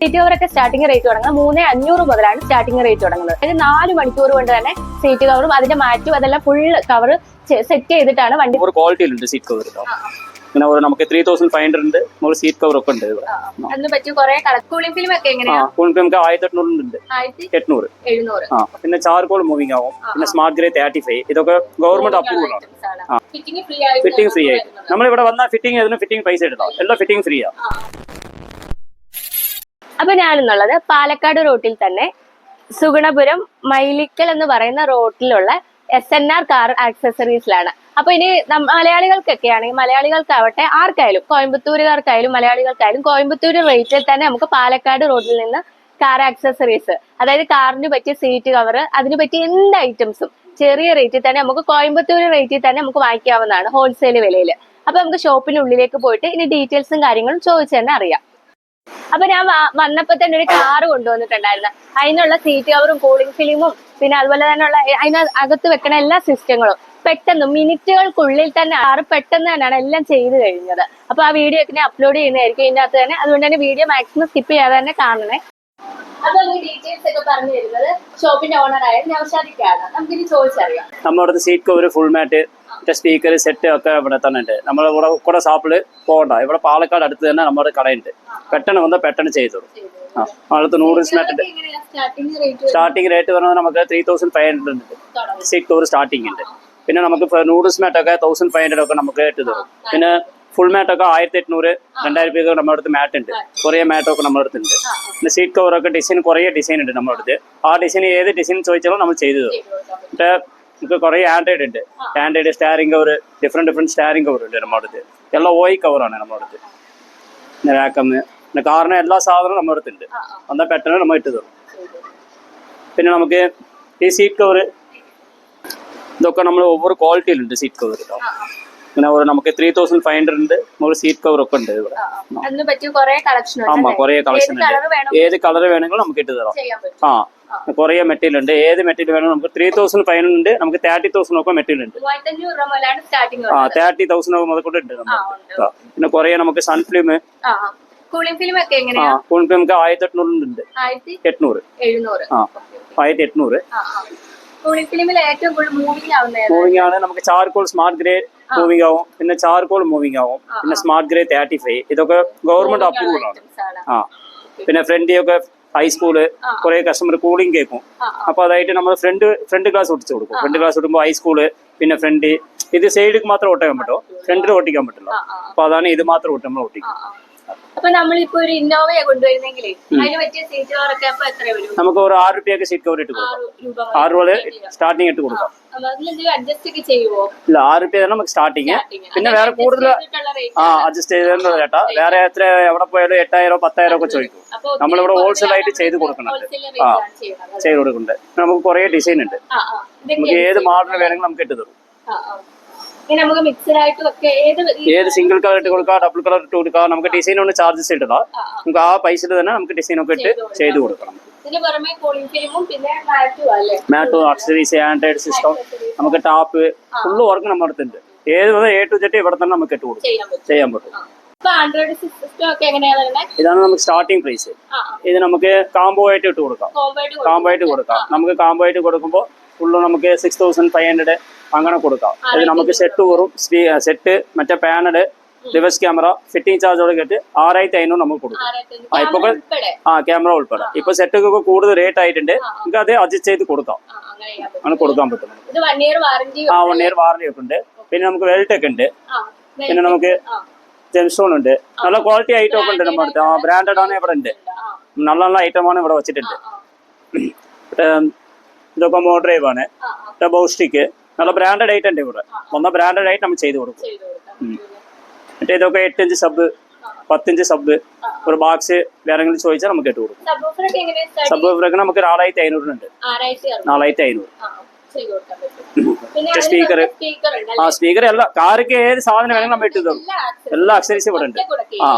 Seat കവറൊക്കെ starting rate തുടങ്ങുന്നത് മൂന്ന് അഞ്ഞൂറ് മുതലാണ് സ്റ്റാർട്ടിംഗ് റേറ്റ് തുടങ്ങുന്നത്. അതായത് നാല് മണിക്കൂർ കൊണ്ട് തന്നെ സീറ്റ് കവറും അതിന്റെ മാറ്റും അതെല്ലാം ഫുൾ കവർ സെറ്റ് ചെയ്തിട്ടാണ് വണ്ടി ക്വാളിറ്റിയിലുണ്ട് സീറ്റ് കവർ പിന്നെ നമുക്ക് ത്രീ തൗസൻഡ് ഫൈവ് ഹൺഡ്രഡ് ഉണ്ട്. നമ്മൾ സീറ്റ് കവർ ഒക്കെ ഉണ്ട് കൂളിംഗ് ഫിലിം ഒക്കെ ആയിരത്തി ആയിരത്തി എണ്ണൂറ് പിന്നെ ചാർക്കോൾ മൂവിംഗ് ആവും. പിന്നെ സ്മാർട്ട് ഗ്രേ തേർട്ടി ഫൈവ് ഇതൊക്കെ ഗവൺമെന്റ് അപ്രൂവൽ ആണ്. ഫിറ്റിംഗ് ഫ്രീ ആയിട്ട് നമ്മളിവിടെ വന്നാൽ ഫിറ്റിംഗ് ഫിറ്റിംഗ് പൈസ എടുത്താൽ എല്ലാം ഫിറ്റിംഗ് ഫ്രീ ആ. അപ്പൊ ഞാനെന്നുള്ളത് പാലക്കാട് റോട്ടിൽ തന്നെ സുഗുണപുരം മൈലിക്കൽ എന്ന് പറയുന്ന റോട്ടിലുള്ള എസ് എൻ ആർ കാർ ആക്സസറീസിലാണ് അപ്പൊ ഇനി മലയാളികൾക്കൊക്കെ ആണെങ്കിൽ മലയാളികൾക്കാവട്ടെ ആർക്കായാലും കോയമ്പത്തൂരുകാർക്കായാലും മലയാളികൾക്കായാലും കോയമ്പത്തൂർ റേറ്റിൽ തന്നെ നമുക്ക് പാലക്കാട് റോഡിൽ നിന്ന് കാർ ആക്സസറീസ് അതായത് കാറിന് പറ്റിയ സീറ്റ് കവർ അതിന് പറ്റിയ എന്ത് ഐറ്റംസും ചെറിയ റേറ്റിൽ തന്നെ നമുക്ക് കോയമ്പത്തൂർ റേറ്റിൽ തന്നെ നമുക്ക് വാങ്ങിക്കാവുന്നതാണ് ഹോൾസെയിൽ വിലയിൽ അപ്പൊ നമുക്ക് ഷോപ്പിനുള്ളിലേക്ക് പോയിട്ട് ഇനി ഡീറ്റെയിൽസും കാര്യങ്ങളും ചോദിച്ചു തന്നെ അറിയാം. അപ്പൊ ഞാൻ വന്നപ്പോ തന്നെ ഒരു കാറ് കൊണ്ടുവന്നിട്ടുണ്ടായിരുന്നു. അതിനുള്ള സീറ്റ് കവറും കൂളിംഗ് ഫിലിമും പിന്നെ അതുപോലെ തന്നെയുള്ള അതിന് അകത്ത് വെക്കണ എല്ലാ സിസ്റ്റങ്ങളും പെട്ടെന്ന് മിനിറ്റുകൾക്കുള്ളിൽ തന്നെ ആറ് പെട്ടെന്ന് തന്നെയാണ് എല്ലാം ചെയ്തു കഴിഞ്ഞത്. അപ്പൊ ആ വീഡിയോ ഒക്കെ അപ്ലോഡ് ചെയ്യുന്നതായിരിക്കും ഇതിനകത്ത് തന്നെ. അതുകൊണ്ട് തന്നെ വീഡിയോ മാക്സിമം സ്കിപ്പ് ചെയ്യാതെ തന്നെ കാണണേ. അപ്പൊ ഈ ഡീറ്റെയിൽസ് ഒക്കെ പറഞ്ഞു തരുന്നത്? ഷോപ്പിന്റെ ഓണറായ നൗഷാദിക്കാണ് നമുക്കിനി ചോദിച്ചറിയാം. നമ്മുടെ അടുത്ത് സീറ്റ് കവർ ഫുൾ മാറ്റ് മറ്റേ സ്പീക്കർ സെറ്റ് ഒക്കെ ഇവിടെ തന്നെ ഉണ്ട്. നമ്മൾ ഇവിടെ കൂടെ ഷോപ്പിൽ പോകണ്ട. ഇവിടെ പാലക്കാട് അടുത്ത് തന്നെ നമ്മുടെ കടയുണ്ട്. പെട്ടെന്ന് വന്നാൽ പെട്ടെന്ന് ചെയ്തോളൂ. ആ അടുത്ത് നൂഡിൽസ് സ്റ്റാർട്ടിംഗ് റേറ്റ് പറഞ്ഞാൽ നമുക്ക് ത്രീ തൗസൻഡ് ഫൈവ് ഹൺഡ്രഡ് ഉണ്ട്. സീറ്റ് കവർ സ്റ്റാർട്ടിംഗ് ഉണ്ട്. പിന്നെ നമുക്ക് നൂഡിൽസ് മാറ്റൊക്കെ തൗസൻഡ് ഫൈവ് ഹൺഡ്രഡ് ഒക്കെ നമുക്ക് ഇട്ട് തരും. പിന്നെ ഫുൾ മാറ്റൊക്കെ ആയിരത്തി എട്നൂറ് രണ്ടായിരം രൂപയൊക്കെ നമ്മുടെ അടുത്ത് മാറ്റ് ഉണ്ട്. കുറേ മാറ്റൊക്കെ നമ്മുടെ അടുത്തുണ്ട് പിന്നെ സീറ്റ് കവറൊക്കെ ഡിസൈൻ കുറേ ഡിസൈൻ ഉണ്ട് നമ്മുടെ അടുത്ത്. ആ ഡിസൈൻ ഏത് ഡിസൈൻ ചോദിച്ചാലും നമ്മൾ ചെയ്തു തരും. എന്നിട്ട് നമുക്ക് കുറേ ആൻഡ്രോയിഡ് ഉണ്ട്. Android steering cover different different steering cover ഉണ്ട് നമ്മുടെ അടുത്ത്. എല്ലാം ഓയി കവറാണ് നമ്മുടെ അടുത്ത്. പിന്നെ വാക്കമ്മ് പിന്നെ കാറിന് എല്ലാ സാധനവും നമ്മുടെ അടുത്തുണ്ട് എന്നാൽ പെട്ടെന്ന് നമ്മൾ ഇട്ട് തരും. പിന്നെ നമുക്ക് ഈ സീറ്റ് കവർ ഇതൊക്കെ നമ്മൾ ഒവ്വൊരു ക്വാളിറ്റിയിലുണ്ട് സീറ്റ് കവർ കേട്ടോ പിന്നെ ഒരു നമുക്ക് ത്രീ തൗസൻഡ് ഫൈവ് ഹൺഡ്രഡ് ഉണ്ട് ഒരു സീറ്റ് കവർ ഒക്കെ ഉണ്ട് ഇവിടെ. അതിന് പറ്റിയ കുറെ കളക്ഷൻ ആമാ കുറേ കളക്ഷൻ ഉണ്ട്. ഏത് കളർ വേണമെങ്കിലും നമുക്ക് ഇട്ട് തരാം. ആ കുറേ മെറ്റീരിയൽ ഉണ്ട്. ഏത് മെറ്റീരിയൽ വേണമെങ്കിലും നമുക്ക് ത്രീ തൗസൻഡ് ഫൈവ് ഹൺഡ്രഡ് ഉണ്ട് നമുക്ക് തേർട്ടി തൗസൻഡ് ഒക്കെ മെറ്റീരിയൽ ഉണ്ട്. ആ തേർട്ടി തൗസൻഡ് ഒക്കെ മുതൽ ഉണ്ട് പിന്നെ കുറേ നമുക്ക് സൺഫ്ലിം കൂളിംഗ് ഫിലിം ഒക്കെ എങ്ങനെയാ? ആയിരത്തി എട്ടുന്നൂറ് എണ്ണൂറ് ആയിരത്തി എണ്ണൂറ് കൂളിംഗ് ഫിലിമിൽ ഏറ്റവും കൂടുതൽ മൂവിങ് ആവുന്നത് മൂവിംഗ് ആണ്. നമുക്ക് ചാർക്കോൾ സ്മാർട്ട് ഗ്രേ മൂവിംഗ് ആവും. പിന്നെ ചാർക്കോൾ മൂവിംഗ് ആവും. പിന്നെ സ്മാർട്ട് ഗ്രേ തേർട്ടി ഫൈവ് ഇതൊക്കെ ഗവൺമെന്റ് അപ്രൂവൽ ആണ് ആ. പിന്നെ ഫ്രണ്ട് ഒക്കെ ഹൈസ്കൂൾ കുറെ കസ്റ്റമർ കൂളിംഗ് കേൾക്കും. അപ്പൊ അതായിട്ട് നമ്മൾ ഫ്രണ്ട് ഫ്രണ്ട് ക്ലാസ് ഒട്ടിച്ചു കൊടുക്കും. ഫ്രണ്ട് ക്ലാസ് ഒട്ടുമ്പോൾ ഹൈസ്കൂൾ പിന്നെ ഫ്രണ്ട് ഇത് സൈഡിൽ മാത്രം ഒട്ടിക്കാൻ പറ്റുമോ? ഫ്രണ്ടിൽ ഒട്ടിക്കാൻ പറ്റില്ല. അപ്പൊ അതാണ് ഇത് മാത്രം ഒട്ടി നമ്മൾ ഒട്ടിക്കും അപ്പൊ നമ്മളിപ്പോ ഒരു ഇന്നോവയെ കൊണ്ടുവരുന്നെങ്കിൽ അതിന് പറ്റിയ സീറ്റ് കവറൊക്കെ അപ്പൊ എത്ര വരും? നമുക്ക് ഒരു ആറ് രൂപയൊക്കെ സീറ്റ് കവർ ഇട്ട് കൊടുക്കാം. ആറ് രൂപ സ്റ്റാർട്ടിംഗ് ഇട്ട് കൊടുക്കാം. ഇല്ല ആറ് രൂപ നമുക്ക് സ്റ്റാർട്ടിങ് പിന്നെ വേറെ കൂടുതൽ ആ അഡ്ജസ്റ്റ് ചെയ്തോ ചേട്ടാ വേറെ എത്ര എവിടെ പോയാലും എട്ടായിരം പത്തായിരം ഒക്കെ ചോദിക്കും. നമ്മളിവിടെ ഹോൾസെയിൽ ആയിട്ട് ചെയ്ത് കൊടുക്കുന്നുണ്ട്. ആ ചെയ്ത് കൊടുക്കുന്നുണ്ട്. നമുക്ക് കുറേ ഡിസൈൻ ഉണ്ട്. നമുക്ക് ഏത് മോഡൽ വേണമെങ്കിലും നമുക്ക് ഇട്ട് തരും. ഇനി നമുക്ക് മിക്സഡ് ആയിട്ടും ഒക്കെ ഏത് സിംഗിൾ കളർ ഇട്ട് കൊടുക്കാം ഡബിൾ കളർ ഇട്ട് കൊടുക്കാം നമുക്ക് ഡിസൈൻ ഒന്ന് ചാർജസ് ഇട്ടതാ നമുക്ക് ആ പൈസയിൽ തന്നെ നമുക്ക് ഡിസൈൻ ഒക്കെ ഇട്ട് ചെയ്ത് കൊടുക്കണം. ഇതിന് പുറമെ കൂളിംഗ് ഫിലിമും പിന്നെ മാറ്റും അല്ലേ? മാറ്റോ അക്സറീസ് ആൻഡ്രോയിഡ് സിസ്റ്റം നമുക്ക് ടാപ്പ് ഫുള്ള് വർക്ക് നമ്മുടെ അടുത്തുണ്ട്. ഏത് വിധം എ ടു ജെറ്റ് ഇവിടെ തന്നെ നമുക്ക് ഇട്ട് കൊടുക്കും. ചെയ്യാൻ പറ്റും. ഇതാണ് നമുക്ക് സ്റ്റാർട്ടിംഗ് പ്രൈസ് ഇത് നമുക്ക് കാംബോ ആയിട്ട് ഇട്ട് കൊടുക്കാം. കാമ്പോ കാംബോ ആയിട്ട് കൊടുക്കാം. നമുക്ക് കാംബോ ആയിട്ട് കൊടുക്കുമ്പോൾ ഫുള്ള് നമുക്ക് സിക്സ് തൗസൻഡ് ഫൈവ് ഹൺഡ്രഡ് അങ്ങനെ കൊടുക്കാം. ഇത് നമുക്ക് സെറ്റ് വരും സെറ്റ് മറ്റേ പാനഡ് റിവേഴ്സ് ക്യാമറ ഫിറ്റിംഗ് ചാർജോട് കേട്ട് ആറായിരത്തി അഞ്ഞൂറ് നമുക്ക് കൊടുക്കും. ആ, ഇപ്പൊ ആ ക്യാമറ ഉൾപ്പെടെ. ഇപ്പൊ സെറ്റൊക്കെ കൂടുതൽ റേറ്റ് ആയിട്ടുണ്ട്. നമുക്ക് അത് അഡ്ജസ്റ്റ് ചെയ്ത് കൊടുക്കാം. അങ്ങനെ കൊടുക്കാൻ പറ്റും. ആ വൺ ഇയർ വാറണ്ടി ഒക്കെ ഉണ്ട്. പിന്നെ നമുക്ക് വെൽറ്റൊക്കെ ഉണ്ട്. പിന്നെ നമുക്ക്. ജെംസ്റ്റോൺ ഉണ്ട്. നല്ല ക്വാളിറ്റി ഐറ്റം ഒക്കെ ഉണ്ട് നമ്മുടെ അടുത്ത്. ആ ബ്രാൻഡഡ് ആണ് ഇവിടെ ഉണ്ട്. നല്ല നല്ല ഐറ്റമാണ് ഇവിടെ വെച്ചിട്ടുണ്ട്. ആ, മോഡ് ഇതൊക്കെ മോഡ്രൈവ് ആണ് ബൗസ്റ്റിക്ക് നല്ല ബ്രാൻഡഡ് ഐറ്റം ഉണ്ട് ഇവിടെ. വന്ന ബ്രാൻഡഡ് ആയിട്ട് നമ്മൾ ചെയ്ത് കൊടുക്കും. മറ്റേ ഇതൊക്കെ എട്ടിഞ്ച് സബ് പത്തിഞ്ച് സബ് ഒരു ബോക്സ് വേറെങ്കിലും ചോദിച്ചാൽ നമുക്ക് ഇട്ട് കൊടുക്കും? സബ് ഇവരൊക്കെ നമുക്ക് അഞ്ഞൂറിനുണ്ട് ആറായിരത്തി അറുന്നൂറ്. നാലായിരത്തി അഞ്ഞൂറ്. സ്പീക്കർ ആ? സ്പീക്കർ അല്ല. കാർക്ക് ഏത് സാധനം വേണമെങ്കിലും നമ്മൾ ഇട്ട് തരും. എല്ലാ അക്ഷരീസും അക്സറീസും ഇവിടെ ഉണ്ട്. ആ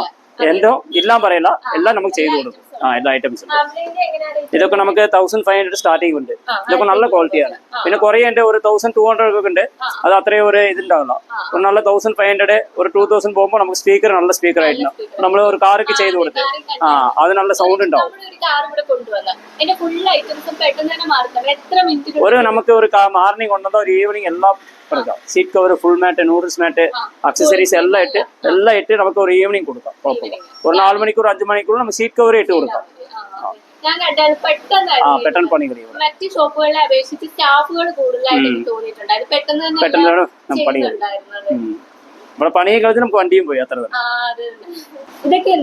എന്തോ ഇല്ലാൻ പറയില്ല. എല്ലാം നമുക്ക് ചെയ്തു കൊടുക്കും. ആ എല്ലാ ഐറ്റംസ് ഉണ്ട്? ഇതൊക്കെ നമുക്ക് തൗസൻഡ് ഫൈവ് ഹൺഡ്രഡ് സ്റ്റാർട്ടിംഗ് ഉണ്ട്. ഇതൊക്കെ നല്ല ക്വാളിറ്റിയാണ് പിന്നെ കുറേ ഉണ്ട് ഒരു തൗസൻഡ് ടു ഹൺഡ്രഡ് ഒക്കെ ഉണ്ട്. അത് അത്രയും ഒരു ഇതുണ്ടാവില്ല ഒരു നല്ല തൗസൻഡ് ഫൈവ് ഹൺഡ്രഡ് ഒരു ടൂ തൗസൻഡ് പോകുമ്പോൾ നമുക്ക് സ്പീക്കർ നല്ല സ്പീക്കർ ആയിട്ടുണ്ടാവും നമ്മൾ ഒരു കാറൊക്കെ ചെയ്ത് കൊടുത്ത്. ആ അത് നല്ല സൗണ്ട് ഉണ്ടാവും. ഒരു നമുക്ക് ഒരു മോർണിംഗ് ഉണ്ടോ ഒരു ഈവനിങ് എല്ലാം കൊടുക്കാം. Seat cover full mat noodles mat accessories എല്ലാം ഇട്ട് എല്ലാം ഇട്ട് നമുക്ക് ഒരു ഈവനിങ് കൊടുക്കാം. കുഴപ്പമില്ല ഒരു നാല് മണിക്കൂർ അഞ്ച് മണിക്കൂർ നമുക്ക് സീറ്റ് കവർ ഇട്ട് കൊടുക്കാം. ഞാൻ കണ്ടാൽ പെട്ടെന്ന് പെട്ടെന്ന് പണി കഴിയും മറ്റ് ഷോപ്പുകളെ അപേക്ഷിച്ച് സ്റ്റാഫുകൾ കൂടുതലായിട്ട് എനിക്ക് തോന്നിയിട്ടുണ്ട്. അത് പെട്ടെന്ന് തന്നെ ചെയ്യുന്നുണ്ടായിരുന്നത്. നമ്മുടെ പണി കളിച്ച് നമുക്ക് വണ്ടിയും പോയി അത്ര. ഇതൊക്കെ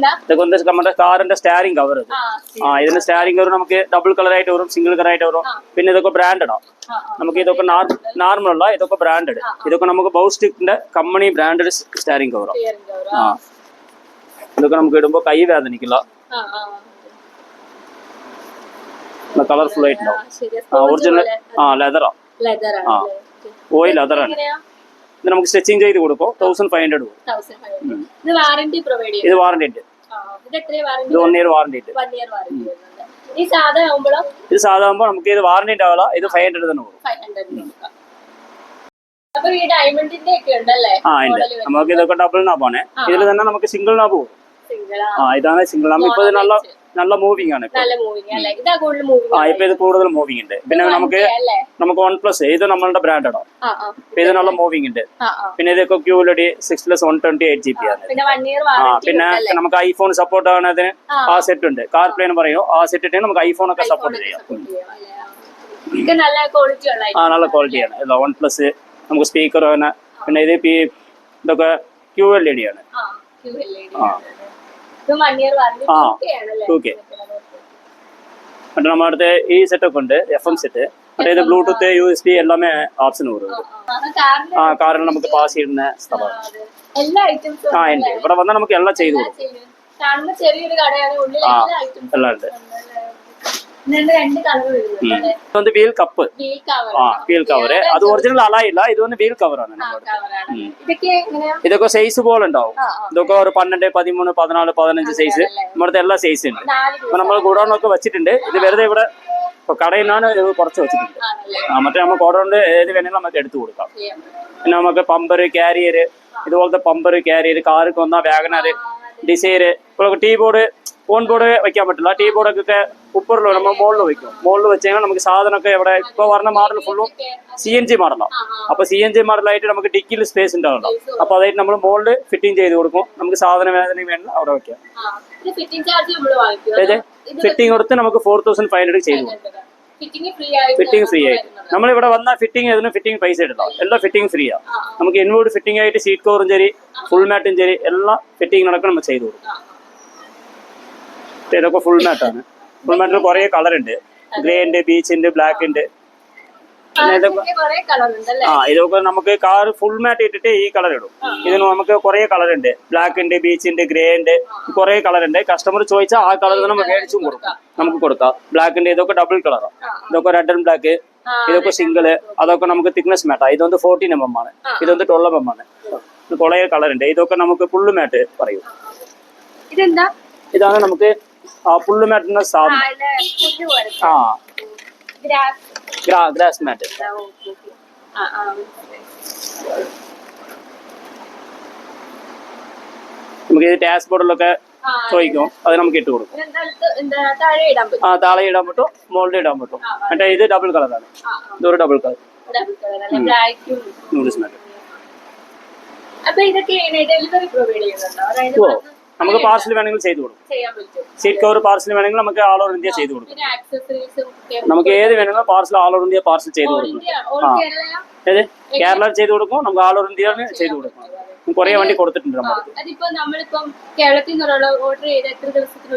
നമ്മുടെ കാറിന്റെ സ്റ്റാരിങ് കവർ ആ ഇതിന്റെ സ്റ്റാരിങ് കവർ നമുക്ക് ഡബിൾ കളർ ആയിട്ട് വരും സിംഗിൾ കളർ ആയിട്ട് വരും. പിന്നെ ഇതൊക്കെ ബ്രാൻഡഡാ ആ. നമുക്ക് ഇതൊക്കെ നോർമൽ ഉള്ള ഇതൊക്കെ ബ്രാൻഡഡ് ഇതൊക്കെ നമുക്ക് ബൗസ്റ്റിക്കിന്റെ കമ്പനി ബ്രാൻഡഡ് സ്റ്റാരിങ് കവറാണ് ആ. ഇതൊക്കെ നമുക്ക് ഇടുമ്പോൾ കൈ വേദനിക്കില്ല. കളർഫുൾ ആയിട്ടുണ്ടാവും. ഒറിജിനൽ ആ ലെതറാ ആ. ഓയിൽ ലെതറാണ്? ഇത് നമുക്ക് സ്റ്റിച്ചിങ് ചെയ്ത് കൊടുക്കും. Thousand five hundred 1500. ഇത് വാറന്റി വാറണ്ടി ഉണ്ട്. ഇത് വാറന്റി വൺ ഇയർ വാറണ്ടി ഉണ്ട്. ഇത് വാറന്റി സാധാ സാധാരണ നമുക്ക് ഇത് വാറണ്ടി ഉണ്ടാവില്ല ഇത് ഫൈവ് ഹൺഡ്രഡ് തന്നെ കൊടുക്കും. ആ ഉണ്ട്. നമുക്ക് ഇതൊക്കെ ഡബിൾ നാപ്പാണ് ഇതിൽ തന്നെ നമുക്ക് സിംഗിൾ നാപ്പ് പോകും ആ. ഇതാണ് സിംഗിൾ നാപ്പ് ഇപ്പൊ ഇതിനുള്ള നല്ല നല്ല മൂവിംഗ് ആണ് ഇപ്പൊ. ഇതാ കൂടുതൽ മൂവിങ് ആ ഇപ്പൊ ഇത് കൂടുതൽ മൂവിംഗ് ഉണ്ട്. പിന്നെ നമുക്ക് നമുക്ക് വൺ പ്ലസ് ഇത് നമ്മളുടെ ബ്രാൻഡ് ആണോ? ഇപ്പൊ ഇത് നല്ല മൂവിംഗ് ഉണ്ട്. പിന്നെ ഇതൊക്കെ QLED six plus one twenty eight G B ആണ്. പിന്നെ നമുക്ക് ഐഫോൺ സപ്പോർട്ട് ആവുന്നതിന് ആ. ആ സെറ്റ് ഉണ്ട്. കാർ പ്ലേന്ന് പറയുമോ ആ സെറ്റ് ഇട്ട് നമുക്ക് ഐഫോൺ ഒക്കെ സപ്പോർട്ട് ചെയ്യാം. ആ നല്ല ക്വാളിറ്റി ആണ്. ക്വാളിറ്റിയാണ് വൺ പ്ലസ് നമുക്ക് സ്പീക്കർ അങ്ങനെ പിന്നെ ഇത് ഇതൊക്കെ ക്യൂ എൽ ഇ ഡി ആണ്. ആ ആ. 2K. മറ്റേ നമ്മുടെ അടുത്ത് ഈ സെറ്റ് ഒക്കെ ഉണ്ട് എഫ് എം സെറ്റ് മറ്റേ ഇത് ബ്ലൂടൂത്ത് യു എസ് ബി എല്ലാമേ ഓപ്ഷൻ വരും ആ കാറിൽ നമുക്ക് പാസ് ചെയ്യുന്ന സ്ഥലമാണ് ആ ഉണ്ട്. ഇവിടെ വന്നാൽ നമുക്ക് എല്ലാം ചെയ്തു കൊടുക്കും. ആ. എല്ലാം ഉണ്ട്. വീൽ അത് ഒറിജിനൽ അലായില്ല ഇത് വന്ന് വീൽ കവറാണ് ഇതൊക്കെ സൈസ് പോലെ ഉണ്ടാവും. ഇതൊക്കെ ഒരു പന്ത്രണ്ട് പതിമൂന്ന് പതിനാല് പതിനഞ്ച് സൈസ് നമ്മുടെ എല്ലാ സൈസ് ഉണ്ട്. അപ്പൊ നമ്മൾ ഗുഡൗണൊക്കെ വെച്ചിട്ടുണ്ട്. ഇത് വെറുതെ ഇവിടെ കടയിലാണ് കടയിൽ നിന്നാണ് ഇത് കുറച്ച് വെച്ചിട്ടുണ്ട് മറ്റേ നമ്മൾ ഗുഡൗണ്ട് ഏത് വേണമെങ്കിലും നമുക്ക് എടുത്തു കൊടുക്കാം. പിന്നെ നമുക്ക് പമ്പർ കാരിയർ ഇതുപോലത്തെ പമ്പർ കാരിയർ കാർക്ക് വന്ന വാഗനർ ഡിസൈർ ഇപ്പോൾ ടീ ബോർഡ് ഫോൺ ബോർഡ് വെക്കാൻ പറ്റില്ല. ടീ ബോർഡൊക്കെ ഉപ്പറിലോ നമ്മൾ മുകളിൽ വെക്കും. മുകളിൽ വെച്ച് കഴിഞ്ഞാൽ നമുക്ക് സാധനമൊക്കെ ഇവിടെ ഇപ്പോൾ പറഞ്ഞ മോഡൽ ഫുള്ളും സി എൻ ജി മോഡലാണ് അപ്പൊ സി എൻ ജി മോഡലായിട്ട് നമുക്ക് ഡിക്കിയിൽ സ്പേസ് ഉണ്ടാവണം. അപ്പൊ അതായിട്ട് നമ്മൾ മുകളിൽ ഫിറ്റിംഗ് ചെയ്ത് കൊടുക്കും. നമുക്ക് സാധനം വേദന വേണ്ട അവിടെ വെക്കാം. ആ ഫിറ്റിംഗ് കൊടുത്ത് നമുക്ക് ഫോർ തൗസൻഡ് ഫൈവ് ഹൺഡ്രഡ് ചെയ്തു. ഫിറ്റിംഗ് ഫ്രീ ആയിട്ട് നമ്മളിവിടെ വന്നാൽ ഫിറ്റിംഗ് ഏതിനും ഫിറ്റിംഗ് പൈസ എടുക്കാം. എല്ലാം ഫിറ്റിംഗ് ഫ്രീ ആണ് നമുക്ക് ഇൻവോർഡ് ഫിറ്റിംഗ് ആയിട്ട് സീറ്റ് കവറും ശരി ഫുൾ മാറ്റും ശരി എല്ലാം ഫിറ്റിംഗ് നടക്കണം നമ്മൾ ചെയ്തു കൊടുക്കും. ഇതൊക്കെ ഫുൾ മാറ്റാണ് ഫുൾ മാറ്റിൽ കുറേ കളർ ഉണ്ട് ഗ്രേ ഉണ്ട് ബീച്ച് ഉണ്ട് ബ്ലാക്ക് ഉണ്ട് ആ. ഇതൊക്കെ നമുക്ക് കാർ ഫുൾ മാറ്റ് ഇട്ടിട്ട് ഈ കളർ ഇടും. ഇതിന് നമുക്ക് കുറേ കളർ ഉണ്ട് ബ്ലാക്ക് ഉണ്ട് ബീച്ച് ഉണ്ട് ഗ്രേ ഉണ്ട് കുറേ കളർ ഉണ്ട് കസ്റ്റമർ ചോദിച്ചാൽ ആ കളർ തന്നെ നമ്മൾ മേടിച്ചും കൊടുക്കാം. നമുക്ക് കൊടുക്കാം. ബ്ലാക്ക് ഉണ്ട് ഇതൊക്കെ ഡബിൾ കളറാണ് ഇതൊക്കെ റെഡ് ആൻഡ് ബ്ലാക്ക് ഇതൊക്കെ സിംഗിൾ അതൊക്കെ നമുക്ക് തിക്നെസ് മാറ്റാ ഇതൊന്ന് ഫോർട്ടീൻ എം എം ആണ്. ഇതൊന്ന് ട്വൽവ് എം എം ആണ്. കുറേ കളർ ഉണ്ട് ഇതൊക്കെ നമുക്ക് ഫുള്ള് മാറ്റ് പറയൂ. ഇതാണ് നമുക്ക് ആ ഫുള്ള് മാറ്റുന്ന ആ, സാധനം പുല്ല് ആ. ഗ്രാസ്. മാറ്റ്. ആ. ആ, ആ. നമുക്ക് ഇത് ടാസ് ബോർഡിലൊക്കെ ആ, ചോദിക്കും. അത്. നമുക്ക് ഇട്ട് കൊടുക്കും. ഇത് താഴെ ഇടാൻ പറ്റും? ആ താളെ ഇടാൻ പറ്റും മറ്റേ ഇത് ഡബിൾ കളറാണ് ആ, ആ. ഇതൊരു ഡബിൾ കളർ നൂഡിൽസ് മാറ്റ്. അപ്പൊ ഇതൊക്കെ ഡെലിവറി പ്രൊവൈഡ് ചെയ്യുന്നുണ്ടോ? നമുക്ക് പാർസൽ വേണമെങ്കിൽ ചെയ്തു കൊടുക്കും. സീറ്റ് കവർ പാർസൽ വേണമെങ്കിൽ നമുക്ക് ആൾ ഓവർ ഇന്ത്യ ചെയ്തു കൊടുക്കും. നമുക്ക് ഏത് വേണമെങ്കിലും parcel all over India parcel ചെയ്തു കൊടുക്കും. ആ. ഏത്? കേരള ചെയ്തു കൊടുക്കും. നമുക്ക് ആൾ ഓവർ ഇന്ത്യയാണ് ചെയ്തു കൊടുക്കും. കുറേ വണ്ടി കൊടുത്തിട്ടുണ്ട് ചെയ്ത്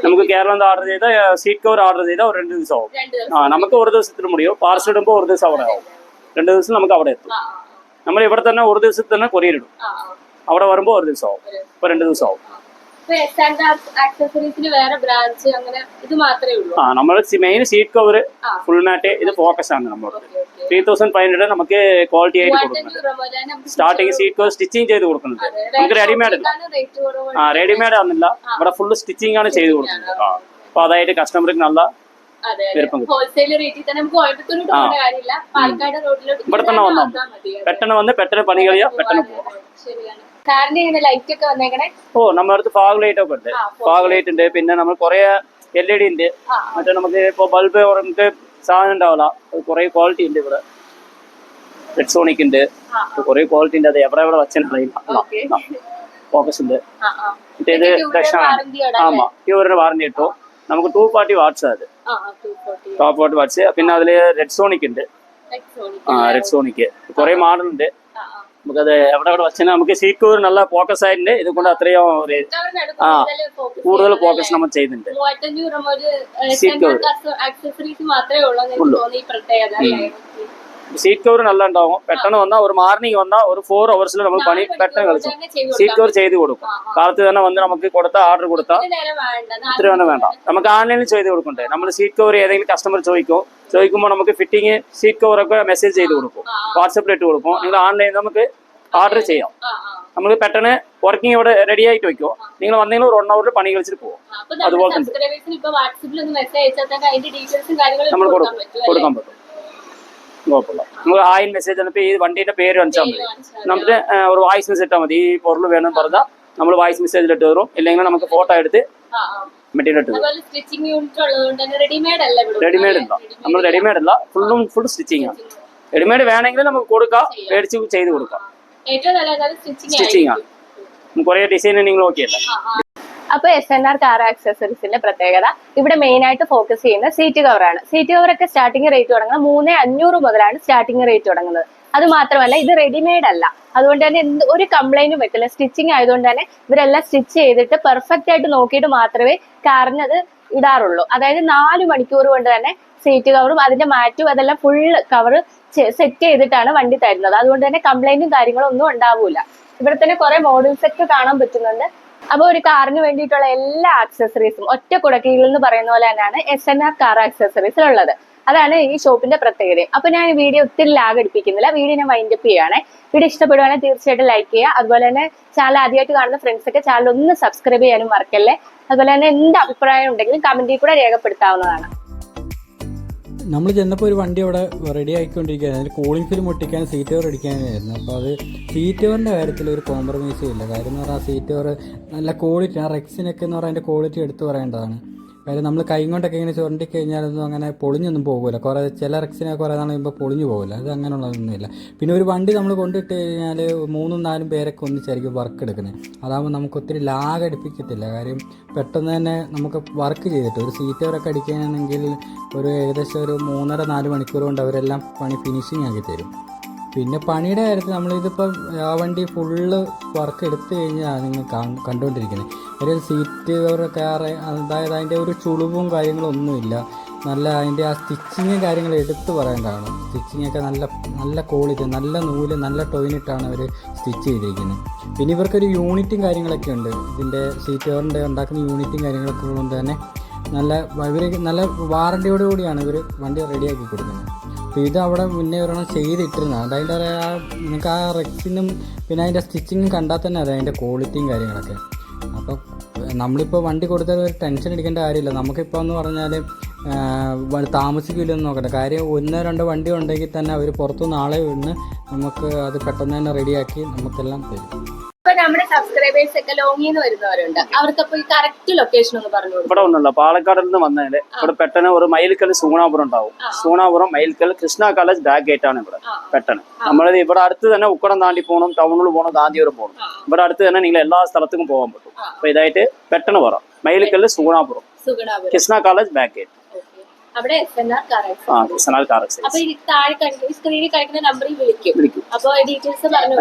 നമുക്ക് കേരളം ഓർഡർ ചെയ്ത സീറ്റ് കവർ ഓർഡർ ചെയ്താൽ ഒരു രണ്ട് ദിവസം ആവും. ആ നമുക്ക് ഒരു ദിവസത്തിന് മുടിയോ പാർസൽ ഇടുമ്പോൾ ഒരു ദിവസം അവിടെ ആവും. രണ്ട് ദിവസം നമുക്ക് അവിടെ എത്തും. നമ്മൾ ഇവിടെ തന്നെ ഒരു ദിവസത്തിൽ തന്നെ കൊറിയർ ഇടും. അവിടെ വരുമ്പോൾ ഒരു ദിവസം ആവും. ഇപ്പൊ രണ്ട് ദിവസം ആവും. ആ നമ്മൾ main seat cover full mat ഇത് ഫോക്കസ് ആണ് നമ്മളോട്. ത്രീ തൗസൻഡ് ഫൈവ് ഹൺഡ്രഡ് നമുക്ക് ക്വാളിറ്റി ആയിട്ട് കൊടുക്കുന്നുണ്ട്. സ്റ്റാർട്ടിങ് സീറ്റ് കവർ സ്റ്റിച്ചിങ് ചെയ്ത് കൊടുക്കുന്നുണ്ട്. അതെ, നമുക്ക് റെഡിമെയ്ഡ് ആ റെഡിമെയ്ഡ് ആണെന്നില്ല ഇവിടെ ഫുള്ള് സ്റ്റിച്ചിങ് ആണ് ചെയ്ത് കൊടുക്കുന്നത്. ആ അപ്പൊ അതായിട്ട് കസ്റ്റമർക്ക് നല്ല ഇവിടെ തന്നെ വന്നാൽ പെട്ടെന്ന് വന്ന് പെട്ടെന്ന് പണി കഴിയാ. പെട്ടെന്ന് പോവാം. ഓ നമ്മുടെ അടുത്ത് ഫാഗ് ലൈറ്റ് ഒക്കെ ഉണ്ട്. ഫാഗ് ലൈറ്റ് ഉണ്ട്. പിന്നെ നമ്മൾ കൊറേ എൽ ഇ ഡി ഉണ്ട്. മറ്റേ നമുക്ക് ഇപ്പൊ ബൾബ് നമുക്ക് സാധനം ഉണ്ടാവില്ല. അത് കുറെ ക്വാളിറ്റി ഉണ്ട് ഇവിടെ. റെഡ് സോണിക് ഉണ്ട് കൊറേ ക്വാളിറ്റി ഉണ്ട്. അത് എവിടെ എവിടെ വച്ചാൽ അറിയില്ല. ഫോക്കസ് ഉണ്ട്. മറ്റേത് ദക്ഷിണ ആമാ. പ്യൂറിന് വാറന്റി കിട്ടും നമുക്ക് ടൂ പാർട്ടി വാട്ട്സ് അത്. ആ, ആ, 240. ടോപ്പ് പാർട്ടി വാട്ട്സ് പിന്നെ അതിൽ റെഡ് സോണിക് ഉണ്ട്. ആ റെഡ് കൊറേ കുറെ മോഡൽ ഉണ്ട്. നമുക്കത് എവിടെ എവിടെ വെച്ചാൽ നമുക്ക് സീറ്റ് ഒരു നല്ല ഫോക്കസ് ആയിട്ടുണ്ട്. ഇത് കൊണ്ട് അത്രയും ഒരു ആ, കൂടുതൽ ഫോക്കസ് നമ്മൾ ചെയ്യുന്നുണ്ട് ഉള്ളൂ സീറ്റ് കവർ നല്ല ഉണ്ടാവും പെട്ടെന്ന് വന്നാൽ ഒരു മാർണിംഗ് വന്നാൽ ഒരു ഫോർ അവേഴ്സിൽ നമ്മൾ പണി പെട്ടെന്ന് കളിച്ചു സീറ്റ് കവർ ചെയ്ത് കൊടുക്കും. കാലത്ത് തന്നെ വന്ന് നമുക്ക് കൊടുത്ത ഓർഡർ കൊടുത്താൽ ഇത്ര തന്നെ വേണ്ട. നമുക്ക് ഓൺലൈനിൽ ചെയ്ത് കൊടുക്കണ്ടേ? നമ്മൾ സീറ്റ് കവർ ഏതെങ്കിലും കസ്റ്റമർ ചോദിക്കും? ചോദിക്കുമ്പോൾ നമുക്ക് ഫിറ്റിംഗ് സീറ്റ് കവർ ഒക്കെ മെസ്സേജ് ചെയ്ത് കൊടുക്കും. വാട്സപ്പിൽ ഇട്ട് കൊടുക്കും. നിങ്ങൾ ഓൺലൈനിൽ നമുക്ക് ഓർഡർ ചെയ്യാം. നമ്മൾ പെട്ടെന്ന് വർക്കിംഗ് ഇവിടെ റെഡി ആയിട്ട് വെക്കുമോ നിങ്ങൾ വന്നെങ്കിൽ ഒരു വൺ അവറിൽ പണി കളിച്ചിട്ട് പോകും അതുപോലെ തന്നെ. നമ്മൾ കൊടുക്കും. കൊടുക്കാൻ പറ്റും. കുഴപ്പമില്ല. നമുക്ക് ആയിരം മെസ്സേജ് ചിലപ്പോൾ ഈ വണ്ടീന്റെ പേര് കാണിച്ചാൽ മതി. നമുക്ക് ഒരു വോയിസ് മെസ്സേജ് ഇട്ടാൽ മതി. ഈ പൊരുൾ വേണം പറഞ്ഞാൽ നമ്മൾ വോയിസ് മെസ്സേജിൽ ഇട്ട് തരും. ഇല്ലെങ്കിൽ നമുക്ക് ഫോട്ടോ എടുത്ത്. മെറ്റീരിയൽ ഇട്ട് തരും. റെഡിമെയ്ഡ് അല്ല നമ്മൾ റെഡിമെയ്ഡ് അല്ല ഫുള്ളും ഫുൾ സ്റ്റിച്ചിങ് ആണ്. റെഡിമെയ്ഡ് വേണമെങ്കിൽ നമുക്ക് കൊടുക്കാം മേടിച്ച് ചെയ്ത് കൊടുക്കാം. സ്റ്റിച്ചിങ് ആണ്. കുറേ ഡിസൈൻ നിങ്ങൾ നോക്കിയല്ല അപ്പൊ എസ് എൻ ആർ കാർ ആക്സസറീസിന്റെ പ്രത്യേകത. ഇവിടെ മെയിൻ ആയിട്ട് ഫോക്കസ് ചെയ്യുന്ന സീറ്റ് കവറാണ് സീറ്റ് കവറൊക്കെ സ്റ്റാർട്ടിംഗ് റേറ്റ് തുടങ്ങുന്നത് മൂന്ന് അഞ്ഞൂറ് മുതലാണ് സ്റ്റാർട്ടിംഗ് റേറ്റ് തുടങ്ങുന്നത്. അത് മാത്രമല്ല ഇത് റെഡിമെയ്ഡ് അല്ല. അതുകൊണ്ട് തന്നെ എന്ത് ഒരു കംപ്ലൈന്റും വെക്കില്ല. സ്റ്റിച്ചിങ് ആയതുകൊണ്ട് തന്നെ ഇവരെല്ലാം സ്റ്റിച്ച് ചെയ്തിട്ട് പെർഫെക്റ്റ് ആയിട്ട് നോക്കിയിട്ട് മാത്രമേ കാറിന് അത് ഇടാറുള്ളൂ. അതായത് നാല് മണിക്കൂർ കൊണ്ട് തന്നെ സീറ്റ് കവറും അതിന്റെ മാറ്റും അതെല്ലാം ഫുൾ കവർ സെറ്റ് ചെയ്തിട്ടാണ് വണ്ടി തരുന്നത്. അതുകൊണ്ട് തന്നെ കംപ്ലൈന്റും കാര്യങ്ങളും ഒന്നും ഉണ്ടാവൂല. ഇവിടെ തന്നെ കുറെ മോഡൽസ് ഒക്കെ കാണാൻ പറ്റുന്നുണ്ട്. അപ്പൊ ഒരു കാറിന് വേണ്ടിയിട്ടുള്ള എല്ലാ ആക്സസറീസും ഒറ്റ കുടക്കീഴിൽ എന്ന് പറയുന്ന പോലെ തന്നെയാണ് എസ് എൻ ആർ കാർ ആക്സസറീസിൽ ഉള്ളത്. അതാണ് ഈ ഷോപ്പിന്റെ പ്രത്യേകത അപ്പൊ ഞാൻ വീഡിയോ ഒത്തിരി ലാഗ് അടിപ്പിക്കുന്നില്ല. വീഡിയോ ഞാൻ വൈൻഡപ്പ് ചെയ്യുകയാണ് വീഡിയോ ഇഷ്ടപ്പെടുവാണെങ്കിൽ തീർച്ചയായിട്ടും ലൈക്ക് ചെയ്യുക. അതുപോലെ തന്നെ ചാനൽ ആദ്യമായിട്ട് കാണുന്ന ഫ്രണ്ട്സ് ഒക്കെ ചാനൽ ഒന്ന് സബ്സ്ക്രൈബ് ചെയ്യാനും മറക്കല്ലേ. അതുപോലെ തന്നെ എന്ത് അഭിപ്രായം ഉണ്ടെങ്കിലും കമന്റിൽ കൂടെ രേഖപ്പെടുത്താവുന്നതാണ്. നമ്മൾ ചെന്നപ്പോൾ ഒരു വണ്ടി അവിടെ റെഡി ആയിക്കൊണ്ടിരിക്കുകയായിരുന്നു അതിൽ കൂളിംഗ് ഫിലിം ഒട്ടിക്കാൻ സീറ്റ് കവർ അടിക്കാനായിരുന്നു. അപ്പോൾ അത് സീറ്റ് കവറിന്റെ കാര്യത്തിൽ ഒരു കോംപ്രമൈസും ഇല്ല. കാര്യം എന്ന് പറഞ്ഞാൽ സീറ്റ് കവർ നല്ല ക്വാളിറ്റി ആ റെക്സിനൊക്കെ എന്ന് പറഞ്ഞാൽ അതിന്റെ ക്വാളിറ്റി എടുത്തു പറയേണ്ടതാണ്. കാര്യം നമ്മൾ കൈ കൊണ്ടൊക്കെ ഇങ്ങനെ ചുരണ്ടി കഴിഞ്ഞാലൊന്നും അങ്ങനെ പൊളിഞ്ഞൊന്നും പോകില്ല കുറേ ചില റെക്സിനെ കുറേ നാൾ കഴിയുമ്പോൾ പൊളിഞ്ഞു പോകില്ല അത് അങ്ങനെയുള്ളതൊന്നുമില്ല. പിന്നെ ഒരു വണ്ടി നമ്മൾ കൊണ്ടിട്ട് കഴിഞ്ഞാൽ മൂന്നും നാലും പേരൊക്കെ ഒന്നിച്ചായിരിക്കും വർക്ക് എടുക്കുന്നത് അതാകുമ്പോൾ നമുക്ക് ഒത്തിരി ലാഗ് അടിപ്പിക്കത്തില്ല. കാര്യം പെട്ടെന്ന് തന്നെ നമുക്ക് വർക്ക് ചെയ്തിട്ട് ഒരു സീറ്റ് അവരൊക്കെ അടിക്കാനാണെങ്കിൽ ഒരു ഏകദേശം ഒരു മൂന്നര നാല് മണിക്കൂർ കൊണ്ട് അവരെല്ലാം പണി ഫിനിഷിങ് ആക്കി തരും. പിന്നെ പണിയുടെ കാര്യത്തിൽ നമ്മളിതിപ്പം ആ വണ്ടി ഫുള്ള് വർക്ക് എടുത്തു കഴിഞ്ഞാൽ നിങ്ങൾ കണ്ടുകൊണ്ടിരിക്കുന്നത് ഒരു സീറ്റ് കവറൊക്കെ അതായത് അതിന്റെ ഒരു ചുളിവും കാര്യങ്ങളും ഒന്നുമില്ല. നല്ല അതിന്റെ ആ സ്റ്റിച്ചിങ് കാര്യങ്ങൾ എടുത്തു പറയേണ്ടതാണ് സ്റ്റിച്ചിങ് ഒക്കെ നല്ല നല്ല ക്വാളിറ്റി നല്ല നൂൽ നല്ല ടോയിനിട്ടാണ് അവർ സ്റ്റിച്ച് ചെയ്തിരിക്കുന്നത് പിന്നെ ഇവർക്കൊരു യൂണിറ്റും കാര്യങ്ങളൊക്കെ ഉണ്ട്. ഇതിന്റെ സീറ്റ് കവറിന്റെ ഉണ്ടാക്കുന്ന യൂണിറ്റും കാര്യങ്ങളൊക്കെ ഉള്ളതുകൊണ്ട് തന്നെ നല്ല ഇവർ നല്ല വാറണ്ടിയോട് കൂടിയാണ് ഇവർ വണ്ടി റെഡിയാക്കി കൊടുക്കുന്നത്. ഇത് അവിടെ മുന്നേ ഒരെണ്ണം ചെയ്തിട്ടിരുന്ന. അത് അതിന്റെ ആ നിങ്ങൾക്ക് ആ റെക്സിനും പിന്നെ അതിന്റെ സ്റ്റിച്ചിങ്ങും കണ്ടാൽ തന്നെ അറിയാം അതിന്റെ ക്വാളിറ്റിയും കാര്യങ്ങളൊക്കെ. അപ്പോൾ നമ്മളിപ്പോൾ വണ്ടി കൊടുത്താൽ ഒരു ടെൻഷൻ അടിക്കേണ്ട കാര്യമില്ല. നമുക്കിപ്പോൾ എന്ന് പറഞ്ഞാൽ താമസിക്കില്ലെന്ന് നോക്കട്ടെ കാര്യം ഒന്നോ രണ്ടോ വണ്ടി ഉണ്ടെങ്കിൽ തന്നെ അവർ പുറത്തു നാളെ വന്ന് നമുക്ക് അത് പെട്ടെന്ന് തന്നെ റെഡിയാക്കി നമുക്കെല്ലാം തരും. ഇപ്പൊ നമ്മുടെ സബ്സ്ക്രൈബേഴ്സ് ഒക്കെ ലോങ്ങിന്ന് വരുന്നവരുണ്ട്. അവർക്കപ്പോ ഈ കറക്റ്റ് ലൊക്കേഷൻ ഒന്ന് പറഞ്ഞു ഇവിടെ ഒന്നുമില്ല പാലക്കാട് നിന്ന് വന്നതിൽ ഇവിടെ പെട്ടെന്ന് ഒരു മയിൽക്കൽ സൂണാപുരം ഉണ്ടാവും. Soonapuram Mayilkkal Krishna college back gate ആണ് ഇവിടെ. പെട്ടെന്ന്. നമ്മളത് ഇവിടെ അടുത്ത് തന്നെ ഉക്കടം താണ്ടി പോകണം ടൗണിൽ പോകണം ഗാന്ധിപുരം പോകണം ഇവിടെ അടുത്ത് തന്നെ നിങ്ങൾ എല്ലാ സ്ഥലത്തും പോകാൻ പറ്റും. അപ്പൊ ഇതായിട്ട് പെട്ടെന്ന് പറ Mayilkkal Soonapuram. Krishna college back gate. അവിടെ സ്ക്രീനിൽ കാണിക്കുന്ന നമ്പറിൽ വിളിക്കും. അപ്പൊ ഡീറ്റെയിൽസ് പറഞ്ഞു